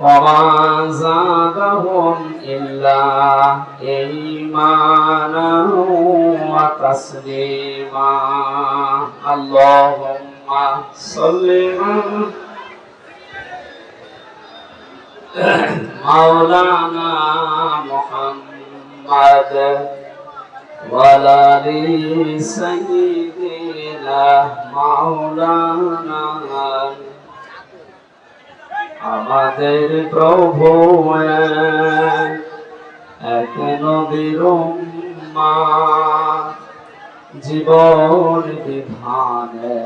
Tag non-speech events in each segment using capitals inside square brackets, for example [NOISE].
وما زادهم إلا إيمانا وتسليما. اللهم صل مولانا محمد آل سيدنا مولانا আমাদের প্রভু এক নদীর মা জীবন বিধানে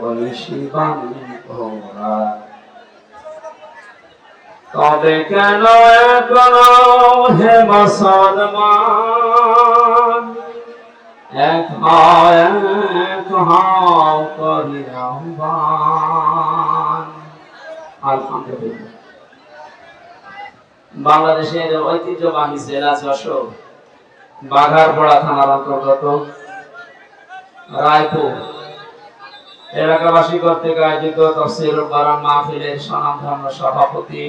ওই শিবানী ঘোড়া তবে কেন এখন হে মুসলমান? এক এক হও করি আহ্বান আলহামদুলিল্লাহ বাংলাদেশের ঐতিহ্যবাহী জেলা যশোর, বাঘারপাড়া থানার অন্তর্গত রায়পুর। এলাকাবাসী কর্তৃক আয়োজিত তফসির বারান মাহফিলের স্বনামধন্য সভাপতি।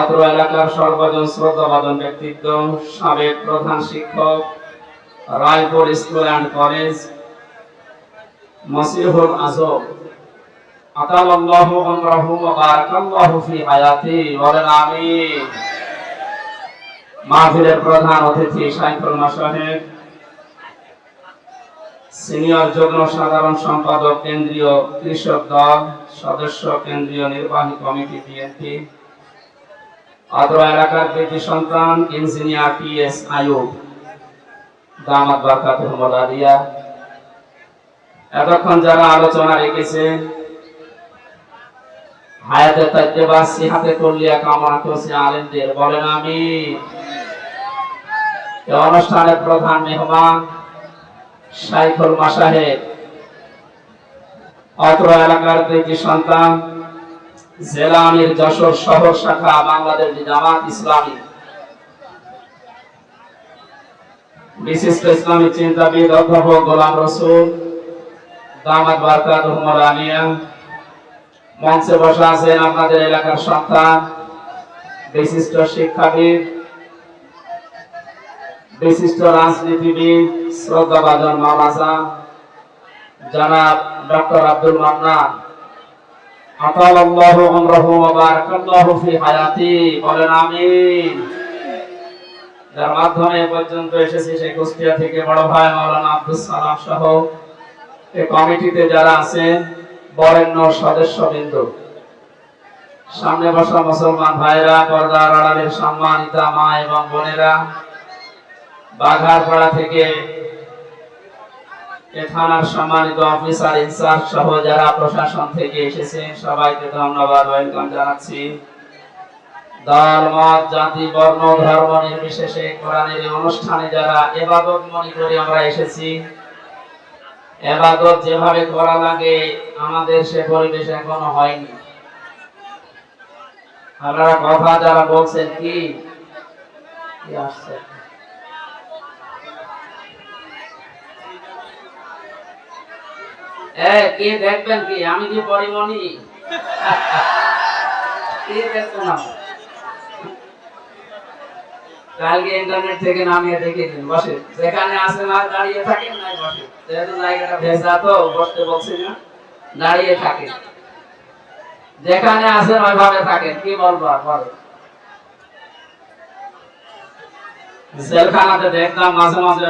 অত্র এলাকার সর্বজন শ্রদ্ধাবাদন ব্যক্তিত্ব, সাবেক প্রধান শিক্ষক, Raipur school and college, Masihul Azam. আতালাল্লাহু আমরাহু ওয়া বারাকাল্লাহু ফি হায়াতি বলেন, আমিন। মাহফিলের প্রধান অতিথি সাইফুল মাসাহেব সিনিয়র যুগ্ম সাধারণ সম্পাদক কেন্দ্রীয় কৃষক দল, সদস্য কেন্দ্রীয় নির্বাহী কমিটি বিএনপি অত্র এলাকার কৃতি সন্তান ইঞ্জিনিয়ার টি এস আয়ুব দামাত বারকাত দিয়া এতক্ষণ যারা আলোচনা রেখেছে হায়াতে সিহাতে কামনা করছে আলেমদের বলেন আমি এই প্রধান মেহমান সাইফুল অত্র এলাকার সন্তান যশোর শহর শাখা বাংলাদেশ জামাত ইসলামী। বিশিষ্ট ইসলামী চিন্তাবিদ, অধ্যাপক গোলাম রসুল, দামাত বারকাত আলিয়া মঞ্চে বসা আছেন আপনাদের এলাকার সন্তান, বিশিষ্ট শিক্ষাবিদ, বিশিষ্ট রাজনীতিবিদ, শ্রদ্ধাভাজন মাওলানা জনাব ডক্টর আব্দুল আমিন। যার মাধ্যমে পর্যন্ত এসেছি থেকে বড় ভাই আব্দুল সালাম এই যারা আছেন বরেণ্য সদস্যবৃন্দ। সামনে বসা মুসলমান ভাইরা, পর্দার আড়ালের সম্মানিতা মা এবং বোনেরা বাঘারপাড়া থেকে থানার সম্মানিত অফিসার ইনচার্জ সহ যারা প্রশাসন থেকে এসেছেন সবাইকে ধন্যবাদ, ওয়েলকাম জানাচ্ছি। দল, মত, জাতি, বর্ণ, ধর্ম নির্বিশেষে কোরআনের অনুষ্ঠানে যারা এবাদত মনে করে আমরা এসেছি এবাদত যেভাবে করা লাগে, আমাদের সে পরিবেশ এখনও হয়নি। আপনারা কথা যারা বলছেন, কি? কি দেখবেন কি? আমি কি পরিমণি? [LAUGHS] কে দেখবেন আমার? কালকে ইন্টারনেট থেকে নামিয়ে দেখেছেন বসে। যেখানে আসেন আর দাঁড়িয়ে থাকেন নাই বসে। যেহেতু জায়গাটা ভেজা তো, বসতে বলছি না, দাঁড়িয়ে থাকেন। যেখানে আসেন ওইভাবে থাকেন। কি বলব আর বলো? জেলখানাতে দেখলাম মাঝে মাঝে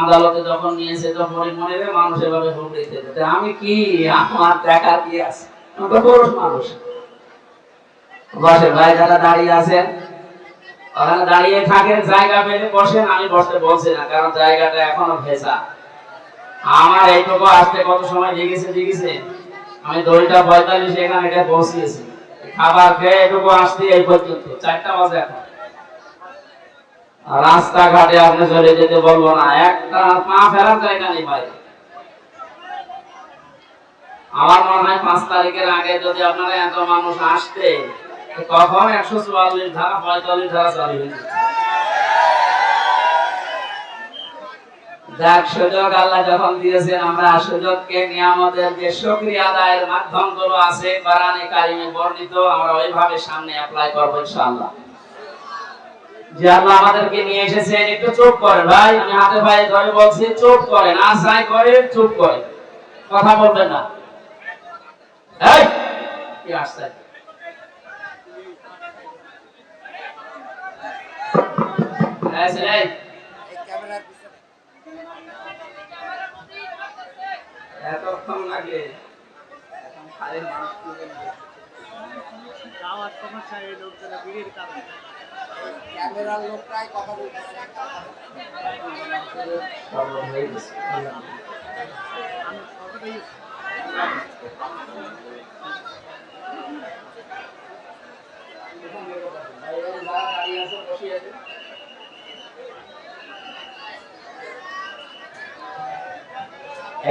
আদালতে যখন নিয়েছে মনে মানুষ এভাবে আমি কি? আমার দেখা কি আছে? পুরুষ মানুষ। বসে, ভাই যারা দাঁড়িয়ে আছেন ওখানে দাঁড়িয়ে থাকেন, জায়গা পেলে বসেন, আমি বসতে বলছি না, কারণ জায়গাটা এখনও ভেজা। আমার এইটুকু আসতে কত সময় লেগেছে লেগেছে? আমি দুইটা পঁয়তাল্লিশ এখানে এটা পৌঁছিয়েছি খাবার খেয়ে এটুকু আসতে এই পর্যন্ত, চারটা বাজে এখন। রাস্তাঘাটে আপনি চলে যেতে বলব না, একটা পা ফেরার জায়গা নেই ভাই। আমার মনে হয় পাঁচ তারিখের আগে যদি আপনারা এত মানুষ আসতে একশো চুয়াল্লিশ ধারা, পঁয়তাল্লিশ ধারা চালু হয়ে আল্লাহ আমাদেরকে নিয়ে এসেছেন, একটু চুপ করেন ভাই, আমি হাতে ধরে বলছি, চুপ করেন, আশ্রয় করে, চুপ করে কথা বলবেন না এই ছেলে, এই, এতক্ষণ লাগে এখন খালি মানুষ তুলে নিয়ে। যাওয়ার সমস্যা এই লোকজনের ভিড়ের কারণে ক্যামেরার লোকটাই কথা বলতেছে গেছে। আমি সবটাই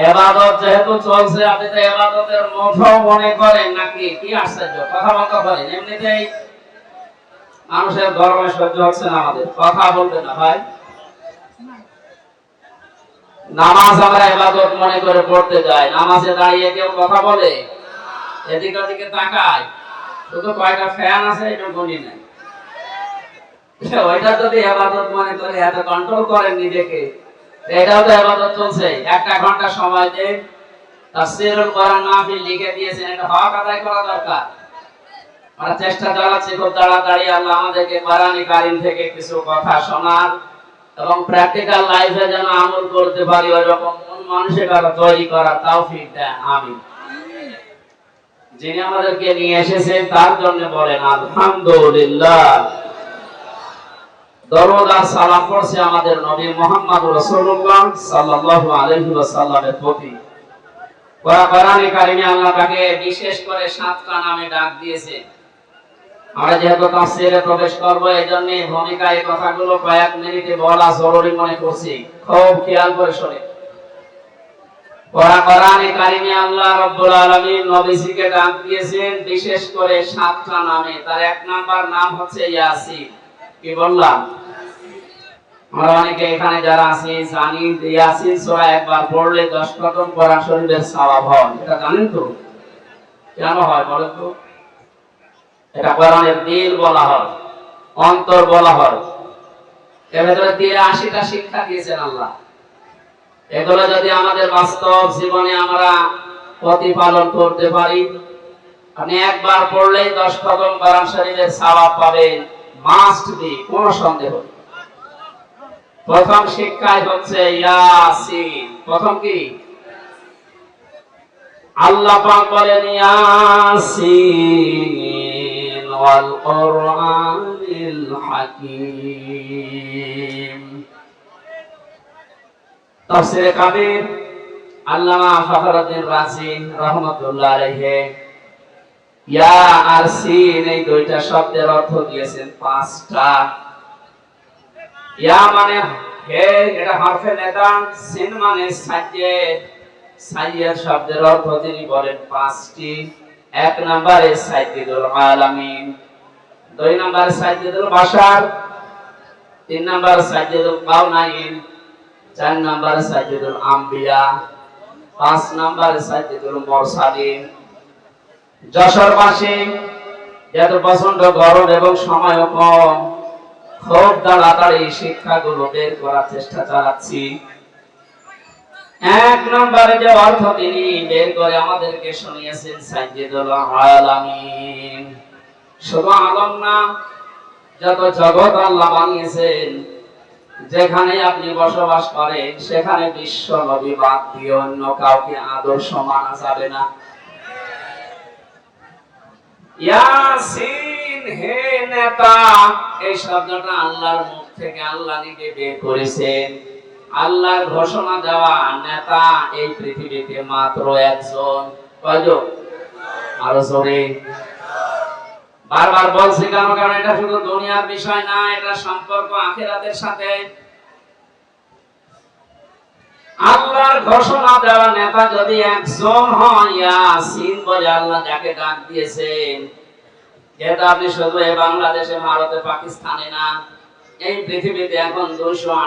এবাদত যেহেতু চলছে, আপনি তো এবাদতের মঠও মনে করেন নাকি? কি আশ্চর্য, কথা বন্ধ করেন এমনিতেই মানুষের গরমে সহ্য হচ্ছে না আমাদের। কথা বলবে না ভাই। নামাজ আমরা এবাদত মনে করে পড়তে যাই। নামাজে দাঁড়িয়ে কেউ কথা বলে? এদিক ওদিকে তাকায়। শুধু কয়টা ফ্যান আছে এটা গুনি নাই ওইটা যদি এবাদত মনে করে, এত কন্ট্রোল করেন নিজেকে। এটাও তো এবাদত চলছে একটা ঘণ্টা সময় কোরআন মাহফিল লিখে দিয়েছেন। এটা হক আদায় করা দরকার। আমরা চেষ্টা চালাচ্ছি খুব তাড়াতাড়ি আল্লাহ আমাদেরকে কারিম থেকে কিছু কথা শোনার এবং প্র্যাকটিক্যাল লাইফে যেন আমল করতে পারি তৈরি তৌফিক দেন। আমিন। যিনি আমাদেরকে নিয়ে এসেছেন, তার জন্য বলেন, আলহামদুলিল্লাহ। সালাম আমাদের নবী মুহাম্মদ রাসূলুল্লাহ সাল্লাল্লাহু আলাইহি ওয়াসাল্লামের প্রতি। কোরআনে কারিমে আল্লাহ তাকে বিশেষ করে সাতটা নামে ডাক দিয়েছে। আমরা যেহেতু তাফসীরে প্রবেশ করব, এজন্য কথাগুলো কয়েক মিনিটে বলা জরুরি মনে করছি। খুব খেয়াল করে শুনে। কোরআনে কারিমে আল্লাহ আলামিন নবীজিকে ডাক দিয়েছেন বিশেষ করে সাতটা নামে। তার এক নাম্বার নাম হচ্ছে ইয়াসিন। কি বললাম? আমরা অনেকে এখানে যারা আছি, জানি ইয়াসিন সূরা একবার পড়লে 10 খতম কোরআন শরীফের সওয়াব এটা জানেন তো? কেন বলেন তো? এটা কোরআনের দিল বলা অন্তর বলা এর ভেতরে দিয়ে আশিটা শিক্ষা দিয়েছেন আল্লাহ। এগুলো যদি আমাদের বাস্তব জীবনে আমরা প্রতিপালন করতে পারি, আপনি একবার পড়লেই দশ খতম কোরআন শরীফের সওয়াব পাবেন। মাস্ট বি কোনো সন্দেহ নেই। প্রথম শিক্ষায় হচ্ছে ইয়াসিন। প্রথম কি? আল্লাহ পাক বলেন, ইয়াসিন ওয়াল তাফসীরে কাবীর আল্লামা ফখরুদ্দিন রাজি রাহমাতুল্লাহ আলাইহি ইয়া আর সিন এই দুইটা শব্দের অর্থ দিয়েছেন পাঁচটা। ইয়া মানে হে, এটা হরফে নেতা সিন মানে সাজ্জেদ সাইয়েদ শব্দের অর্থ তিনি বলেন পাঁচটি। এক নম্বরে সাইয়্যিদুল আলামিন, দুই নম্বরে সাইয়্যিদুল বাশার, তিন সাইয়্যিদুল কাউনাইন চার নম্বর সাইয়্যিদুল আম্বিয়া, পাঁচ যশোরবাসী যেহেতু প্রচণ্ড গরম এবং সময় কম খুব তাড়াতাড়ি শিক্ষাগুলো বের করার চেষ্টা চালাচ্ছি। এক নম্বরে যে অর্থ তিনি বের করে আমাদেরকে শুনিয়েছেন সাইয়্যিদুল আলামিন। শুধু আলম না, যত জগৎ আল্লাহ বানিয়েছেন, যেখানে আপনি বসবাস করেন, সেখানে বিশ্ব নবী বাদ দিয়ে অন্য কাউকে আদর্শ মানা যাবে না। ইয়াসিন! বারবার বলছি কেন? কারণ এটা শুধু দুনিয়ার বিষয় না, এটা সম্পর্ক আখিরাতের সাথে। আল্লাহর ঘোষণা দেওয়া নেতা যদি একজন হয় আল্লাহ যাকে ডাক দিয়েছেন যেটা আপনি শুধু এই বাংলাদেশে, ভারতে, পাকিস্তানে না, এই পৃথিবীতে এখন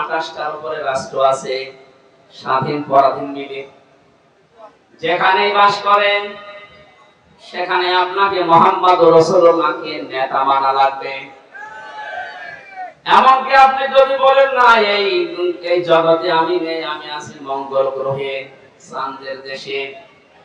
আঠাশটার উপরে রাষ্ট্র আছে, স্বাধীন, পরাধীন মিলে। যেখানেই বাস করেন, সেখানে আপনাকে মোহাম্মদ রসুল্লাহকে নেতা মানা লাগবে। এমনকি আপনি যদি বলেন, না, এই এই জগতে আমি নেই, আমি আছি মঙ্গল গ্রহে, চাঁদের দেশে।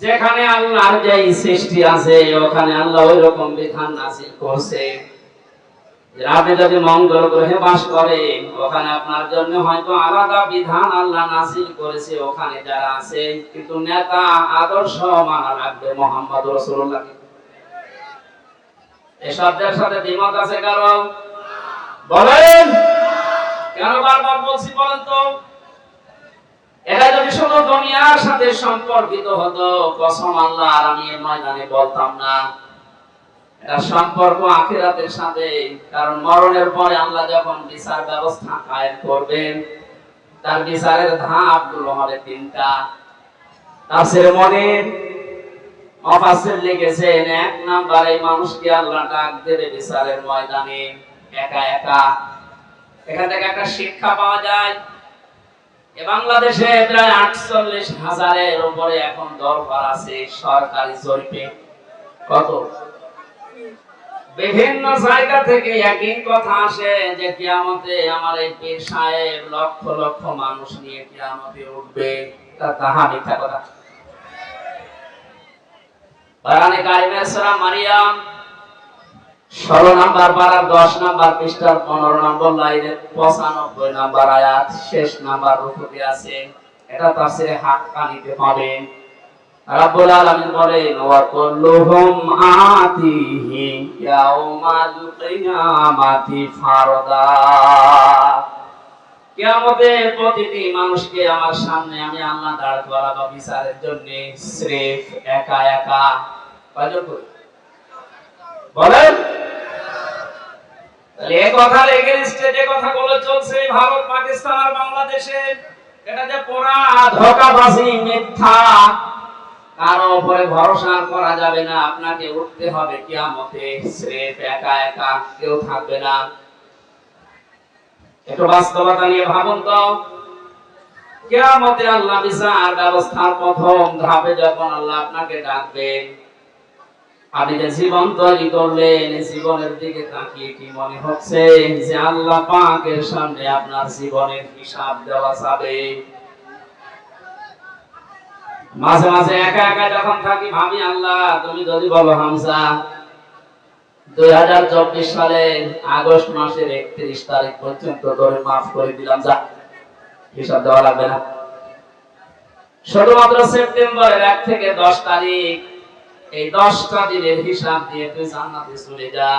যেখানে আল্লাহর যে সৃষ্টি আছে, ওখানে আল্লাহ ওই রকম বিধান নাজিল করছে। আপনি যদি মঙ্গল গ্রহে বাস করেন ওখানে আপনার জন্য হয়তো আলাদা বিধান আল্লাহ নাজিল করেছে ওখানে যারা আছে কিন্তু নেতা, আদর্শ মানা রাখবে মোহাম্মদ রসুল্লাহ এই শব্দের সাথে দ্বিমত আছে কারণ বলেন! কেন বারবার বলছি বলেন তো? এটা যদি শুধু দুনিয়ার সাথে বিচার ব্যবস্থা করবেন, তার বিচারের ধাপগুলো হবে তিনটা। মনে লিখেছেন, এক মানুষকে আল্লাহ ডাক দেবে বিচারের ময়দানে, একা একা। এখান থেকে একটা শিক্ষা পাওয়া যায়। বাংলাদেশে প্রায় আটচল্লিশ হাজারের উপরে এখন দরবার আছে সরকারি জরিপে। কত? বিভিন্ন জায়গা থেকে একই কথা আসে যে কিয়ামতে আমার এই পীর লক্ষ লক্ষ মানুষ নিয়ে কিয়ামতে উঠবে তাহা মিথ্যা কথা। মারিয়াম ষোলো নাম্বার পারার দশ নাম্বার পৃষ্ঠার পনেরো নম্বর লাইনের পঁচানব্বই নাম্বার আয়াত, শেষ নাম্বার আছে। এটা রাব্বুল আলামিন আতিহি ফারদা। প্রতিটি মানুষকে আমার সামনে আমি আল্লাহ দাঁড় করাবো বিচারের জন্য, স্রেফ একা একা। বলেন? তাহলে এই কথার এগেনস্টে যে কথাগুলো চলছে ভারত, পাকিস্তান আর বাংলাদেশে। এটা যে পোড়া ধোকাবাজি, মিথ্যা কারও উপরে ভরসা করা যাবে না। আপনাকে উঠতে হবে কিয়ামতে, স্রেফ একা একা, কেউ থাকবে না। একটু বাস্তবতা নিয়ে ভাবুন তো। কিয়ামতে আল্লাহ বিচার, ব্যবস্থার প্রথম ধাপে যখন আল্লাহ আপনাকে ডাকবেন আপনি জীবন তৈরি করলেন জীবনের দিকে তাকিয়ে কি মনে হচ্ছে? যে আল্লাহ পাকের সামনে আপনার জীবনের হিসাব দেওয়া যাবে। মাঝে মাঝে একা একা যখন থাকি, ভাবি, আল্লাহ, তুমি যদি বলো হামসা দুই হাজার চব্বিশ সালের আগস্ট মাসের একত্রিশ তারিখ পর্যন্ত ধরে মাফ করে দিলাম, যা। হিসাব দেওয়া লাগবে না। শুধুমাত্র সেপ্টেম্বরের এক থেকে দশ তারিখ এই দশটা দিনের হিসাব দিয়ে তুই জান্নাতে চলে যা।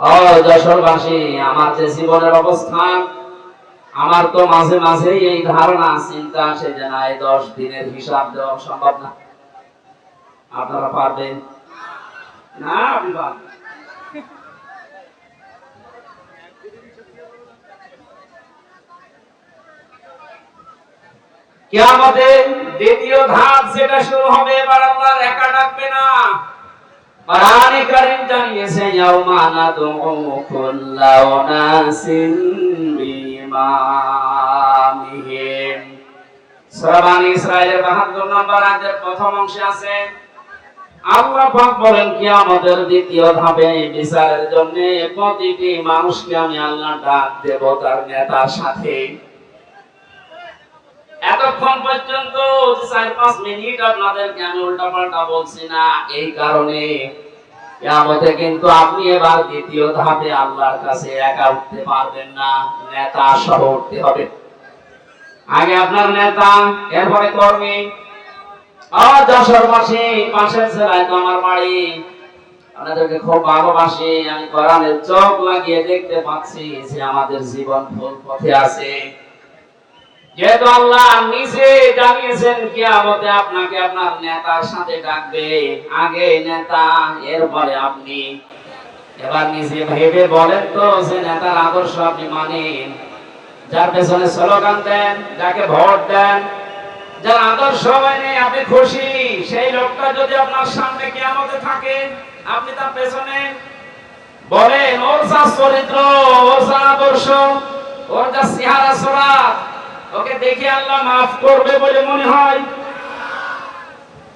ও যশোরবাসী আমার যে জীবনের অবস্থান আমার তো মাঝে মাঝে এই ধারণা, চিন্তা আসে যে না, এই দশ দিনের হিসাব দেওয়া সম্ভব না। আপনারা পারবেন? না, আপনি পারবেন কিয়ামতের দ্বিতীয় ধাপ যেটা শুরু হবে, এবার একা ডাকবে না। জানিয়েছে, ইয়াউমা নাদউ ইসরাঈলের 72 নম্বর আয়াতের প্রথম অংশে আছে, আল্লাহ পাক বলেন, কিয়ামতের দ্বিতীয় ধাপে বিচারের জন্য প্রতিটি মানুষকে আমি আল্লাহ ডাক দেব তার নেতার সাথে। এতক্ষণ পর্যন্ত চার পাঁচ মিনিট আপনাদেরকে আমি উল্টা পাল্টা বলছি না, এই কারণে কিয়ামতে কিন্তু আপনি এবার দ্বিতীয় ধাপে আল্লাহর কাছে একা উঠতে পারবেন না, নেতা সহ উঠতে হবে। আগে আপনার নেতা, এরপরে কর্মী। আমার যশোরবাসী পাশের জেলায় তো আমার বাড়ি। আপনাদেরকে খুব ভালোবাসি, আমি কোরআনের চোখ লাগিয়ে দেখতে পাচ্ছি যে আমাদের জীবন ভুল পথে আছে। যেহেতু আল্লাহ নিজে জানিয়েছেন কিয়ামতে আপনাকে আপনার নেতার সাথে ডাকবে, আগে নেতা, এরপরে আপনি। এবার নিজে ভেবে বলেন তো যে নেতার আদর্শ আপনি মানেন। যার পেছনে স্লোগান দেন, যাকে ভোট দেন, যার আদর্শ মানে আপনি খুশি। সেই লোকটা যদি আপনার সামনে কিয়ামতে থাকে, আপনি তার পেছনে বলেন, ওর যা চরিত্র, ওর যা আদর্শ, ওর যা চেহারা সরাত ওকে দেখে আল্লাহ মাফ করবে বলে মনে হয়।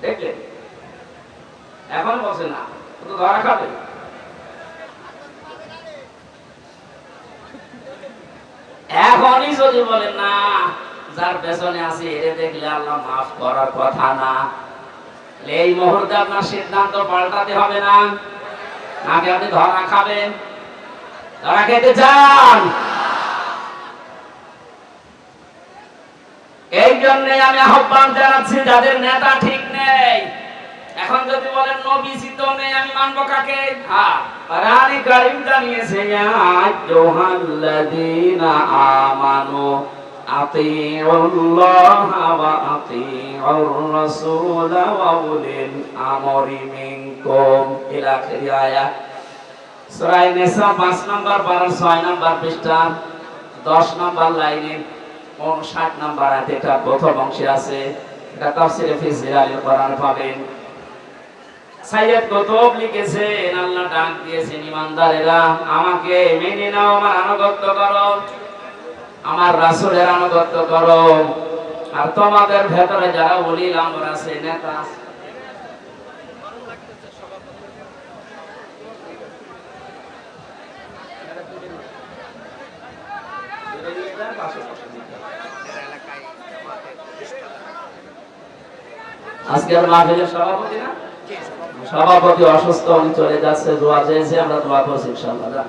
দেখলেন? এখন বলছে না, ও তো ধরা খাবে। এখনই যদি বলেন না, যার পেছনে আছে, এরে দেখলে আল্লাহ মাফ করার কথা না। এই মুহূর্তে আপনার সিদ্ধান্ত পাল্টাতে হবে না। নাকি আপনি ধরা খাবেন? ধরা খেতে চান এই জন্য আমি আহ্বান জানাচ্ছি, যাদের নেতা ঠিক নেই। এখন যদি বলেন, নবী চিত নেই, আমি মানবো কাকে? হ্যাঁ জানিয়েছে, ইয়া আইয়ুহাল্লাযীনা আমানু আতিউল্লাহ ওয়া আতিউর রাসূল ওয়া উলিল আমরি মিনকুম। ইলা আখির আয়াত সূরা নিসা 5 নম্বর 12 6 নম্বর পৃষ্ঠা 10 নম্বর লাইনে। 59 নম্বর আয়াত এটা প্রথম অংশে আছে। এটা তাফসিরে ফি জিলালিল কোরআন পাবেন। সাইয়দ কুতুব লিখেছেন আল্লাহ ডাক দিয়েছেন ইমানদারেরা আমাকে মেনে নাও আমার আনুগত্য করো আমার রাসূলের আনুগত্য করো। আর তোমাদের ভেতরে যারা উলিল আমর আছে নেতা আছে, এলাকায় আমাদের আজকের মাহফিলের সভাপতি না? সভাপতি অসুস্থ উনি চলে যাচ্ছে দোয়া চেয়েছে আমরা দোয়া করছি ইনশাআল্লাহ যান।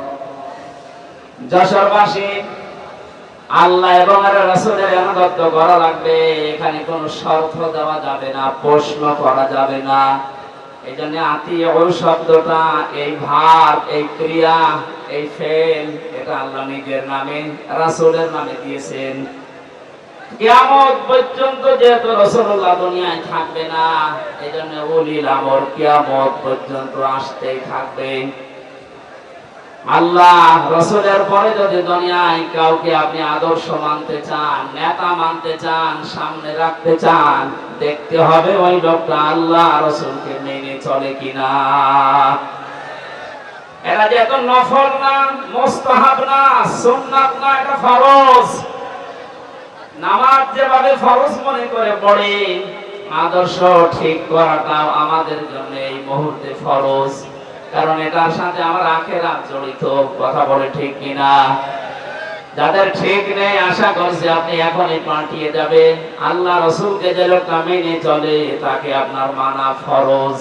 যশোরবাসী আল্লাহ এবং রাসূলের আনুগত্য করা লাগবে। এখানে কোনো শর্ত দেওয়া যাবে না, প্রশ্ন করা যাবে না। এই জন্য আত্মীয় শব্দটা, এই ভাব, এই ক্রিয়া, এই ফেল, এটা আল্লাহ নিজের নামে, রাসূলের নামে দিয়েছেন। কিয়ামত পর্যন্ত যেহেতু রাসূলুল্লাহ দুনিয়ায় থাকবে না এই জন্য উলিল আমর কিয়ামত পর্যন্ত আসতেই থাকবে। আল্লাহ রসুলের পরে যদি দুনিয়ায় কাউকে আপনি আদর্শ মানতে চান, নেতা মানতে চান, সামনে রাখতে চান, দেখতে হবে ওই লোকটা আল্লাহ রসুলকে মেনে চলে কিনা। এরা যে এত নফল না, মোস্তাহাব না না, এটা ফরজ। নামাজ যেভাবে ফরজ মনে করে পড়ে, আদর্শ ঠিক করাটাও আমাদের জন্য এই মুহূর্তে ফরজ। কারণ এটার সাথে আমার আখেরাত জড়িত, কথা বলে ঠিক কিনা? যাদের ঠিক নেই, আশা করছি আপনি এখনই পাঠিয়ে যাবেন। আল্লাহ রসুলকে যে লোকটা মেনে চলে, তাকে আপনার মানা ফরজ।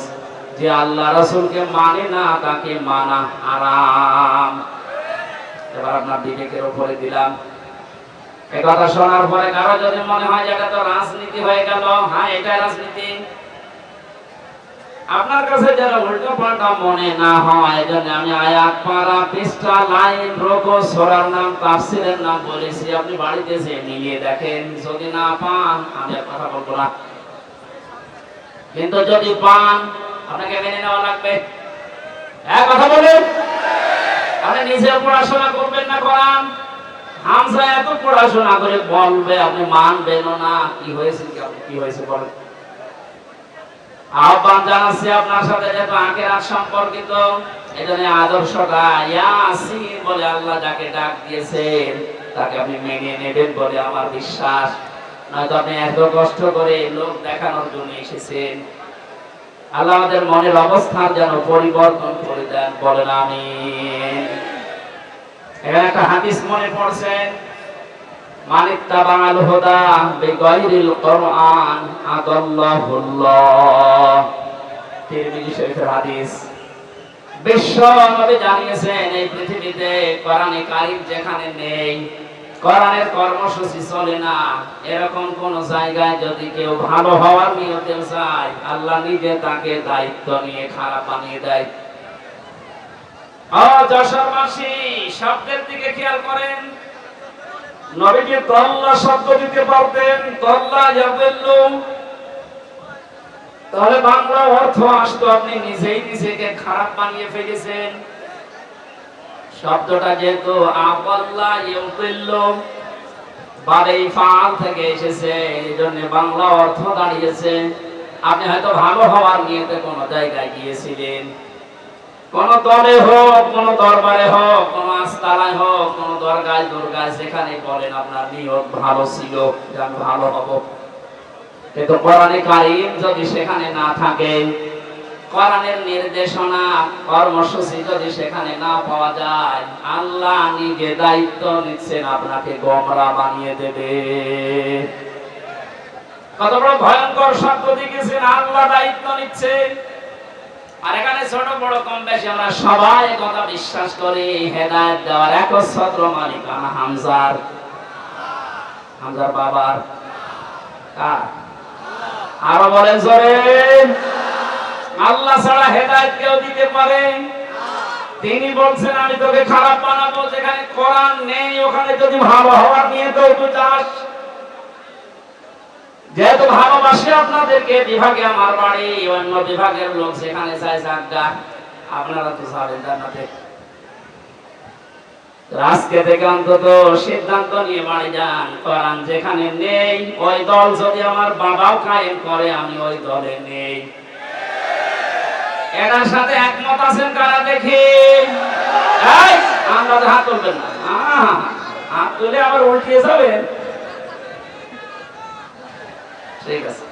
যে আল্লাহ রসুলকে মানে না, তাকে মানা আরাম এবার আপনার বিবেকের উপরে দিলাম। এই কথা শোনার পরে কারও যদি মনে হয় এটা তো রাজনীতি হয়ে গেল হ্যাঁ এটা রাজনীতি। আপনার কাছে যেন উল্টো পাল্টা মনে না হয়, এজন্য আমি আয়াত পারা পৃষ্ঠা, লাইন রোকো সোরার নাম, তাফসিরের নাম বলেছি। আপনি বাড়িতে যে মিলিয়ে দেখেন, যদি না পান, আমি আর কথা বলব না। কিন্তু যদি পান, আপনাকে মেনে নেওয়া লাগবে। এক কথা বলেন। আপনি নিজে পড়াশোনা করবেন না করান হামসা এত পড়াশোনা করে বলবে, আপনি মানবেন না। কি হয়েছে কি হয়েছে বলেন। আহ্বান জানাচ্ছি আপনার সাথে যেহেতু আখেরাত সম্পর্কিত। এজন্য আদর্শটা ইয়াসিন বলে আল্লাহ যাকে ডাক দিয়েছেন, তাকে আপনি মেনে নেবেন বলে আমার বিশ্বাস। নয়তো আপনি এত কষ্ট করে লোক দেখানোর জন্য এসেছেন। আল্লাহ আমাদের মনের অবস্থান যেন পরিবর্তন করে দেন, বলেন আমি এখানে একটা হাদিস মনে পড়ছে কোরআন তিরমিজি শরীফের হাদিস। জানিয়েছেন, এই পৃথিবীতে কোরআনে কারিম যেখানে নেই, কোরআনের কর্মসূচি চলে না। এরকম কোন জায়গায় যদি কেউ ভালো হওয়ার নিয়তে চায় আল্লাহ নিজে তাকে দায়িত্ব নিয়ে খারাপ বানিয়ে দেয়। ও যশোরবাসী শব্দের দিকে খেয়াল করেন। নবীকে তল্লা শব্দ দিতে পারতেন তল্লা ইয়াদুল্লু। তাহলে বাংলা অর্থ আসতো, আপনি নিজেই নিজেকে খারাপ বানিয়ে ফেলেছেন। শব্দটা যেহেতু আপাল্লা ইউতিল্লু বাদেই ফাল থেকে এসেছে এই জন্য বাংলা অর্থ দাঁড়িয়েছে। আপনি হয়তো ভালো হওয়ার নিয়েতে কোনো জায়গায় গিয়েছিলেন। কোন দলে হোক কোন দরবারে হোক কোন আস্তালায় হোক কোন দরগায় দুর্গায় সেখানে বলেন আপনার নিয়ত ভালো ছিল যে আমি ভালো হব। কিন্তু কোরআনে কারিম যদি সেখানে না থাকে, কোরআনের নির্দেশনা, কর্মসূচি যদি সেখানে না পাওয়া যায়, আল্লাহ নিজে দায়িত্ব নিচ্ছেন, আপনাকে গমরা বানিয়ে দেবে। কত বড় ভয়ঙ্কর শব্দ দিয়েছেন আল্লাহ দায়িত্ব নিচ্ছে আর এখানে ছোট বড় কম বেশি আমরা সবাই কথা বিশ্বাস করি, হেদায়েত দেওয়ার একচ্ছত্র মালিকানা হামজার। হামজার বাবার কার? আরও বলেন জোরে। আল্লাহ ছাড়া হেদায়েত কেউ দিতে পারে? তিনি বলছেন, আমি তোকে খারাপ বানাবো, যেখানে কোরআন নেই, ওখানে যদি ভালো হওয়ার নিয়ে তো যাস যেহেতু ভালোবাসি আপনাদেরকে, বিভাগে আমার বাড়ি, অন্য বিভাগের লোক সেখানে আপনারা তো জান্নাতে। আজকে থেকে অন্তত সিদ্ধান্ত নিয়ে বাড়ি যান যেখানে নেই, ওই দল যদি আমার বাবাও কায়েম করে, আমি ওই দলে নেই। সাথে একমত আছেন কারা দেখি? আন্দাজে হাত তুলবেন না। হাত তুলে আবার উল্টিয়ে যাবেন? ঠিক আছে।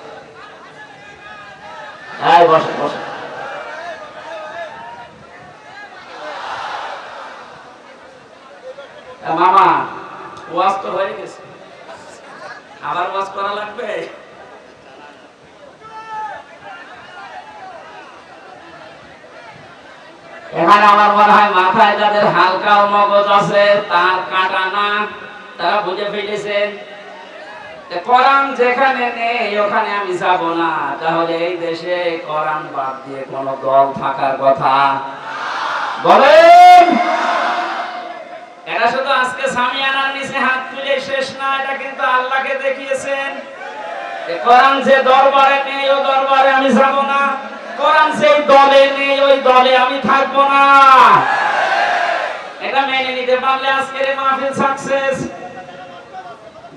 এই, বসে বসে। মামা, ওয়াজ তো হয়ে গেছে। আবার ওয়াজ করা লাগবে? এখানে আমার মনে হয় মাথায় যাদের হালকা মগজ আছে, তার কাটা না, তারা বুঝে ফেলেছেন। কোরআন যেখানে নেই, ওখানে আমি যাব না। তাহলে এই দেশে কোরআন বাদ দিয়ে কোন দল থাকার কথা? বলেন! এটা শুধু আজকে সামিয়ানার নিচে হাত তুলে শেষ না, এটা কিন্তু আল্লাহকে দেখিয়েছেন। যে কোরআন যে দরবারে নেই, ও দরবারে আমি যাব না। কোরআন সেই দলে নেই, ওই দলে আমি থাকব না। এটা মেনে নিতে পারলে আজকের মাহফিল সাকসেস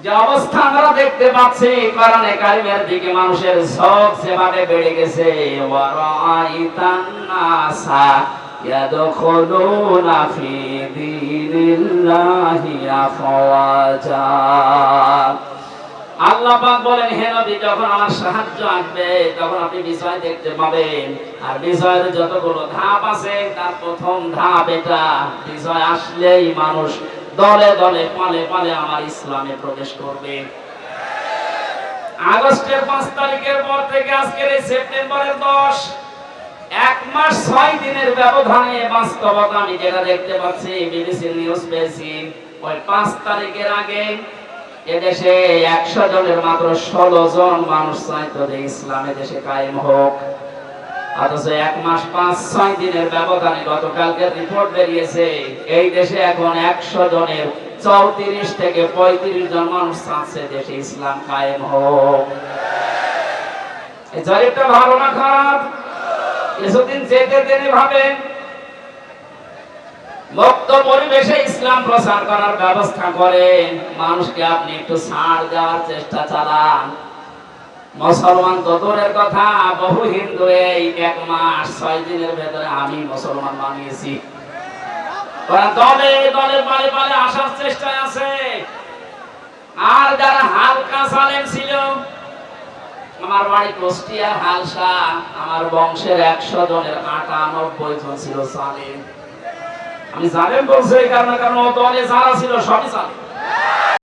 যে অবস্থা আমরা দেখতে পাচ্ছি, কোরআনে কারিমের দিকে মানুষের ঝোঁক যেভাবে বেড়ে গেছে। ওয়ারাইতান ইয়াদখুলুনা ফি দীনিল্লাহি আফওয়াজা। আল্লাহ বলেন, হে নবী, যখন আমার সাহায্য আসবে, তখন আপনি বিষয় দেখতে পাবেন। আর বিষয়ের যতগুলো ধাপ আছে, তার প্রথম ধাপ এটা, বিষয় আসলেই মানুষ দলে দলে পালে পালে আমার ইসলামে প্রবেশ করবে। আগস্টের পাঁচ তারিখের পর থেকে আজকের এই সেপ্টেম্বরের দশ, এক মাস ছয় দিনের ব্যবধানে বাস্তবতা আমি যেটা দেখতে পাচ্ছি, বিবিসি নিউজ পেয়েছি। ওই পাঁচ তারিখের আগে এদেশে একশো জনের মাত্র ষোলো জন মানুষ চাইতো যে ইসলামে দেশে কায়েম হোক। অথচ এক মাস পাঁচ ছয় দিনের ব্যবধানে গতকালকে রিপোর্ট বেরিয়েছে, এই দেশে এখন একশো জনের চৌত্রিশ থেকে পঁয়ত্রিশ জন মানুষ দেশে ইসলাম কায়েম হোক। জরিপটা ভালো না খারাপ? কিছুদিন যেতে দেনে ভাবেন মুক্ত পরিবেশে ইসলাম প্রচার করার ব্যবস্থা করেন। মানুষকে আপনি একটু ছাড় দেওয়ার চেষ্টা চালান। মুসলমান তো কথা, বহু হিন্দু এই এক মাস ছয় দিনের ভেতরে আমি মুসলমান বানিয়েছি। দলে দলে আসার আছে। আর যারা হালকা ছিল, আমার বাড়ি কুষ্টিয়ার হালসা, আমার বংশের একশো জনের আটানব্বই জন ছিল আমি জালেম বলছি কারণে কারণ দলে যারা ছিল সবই সালেম।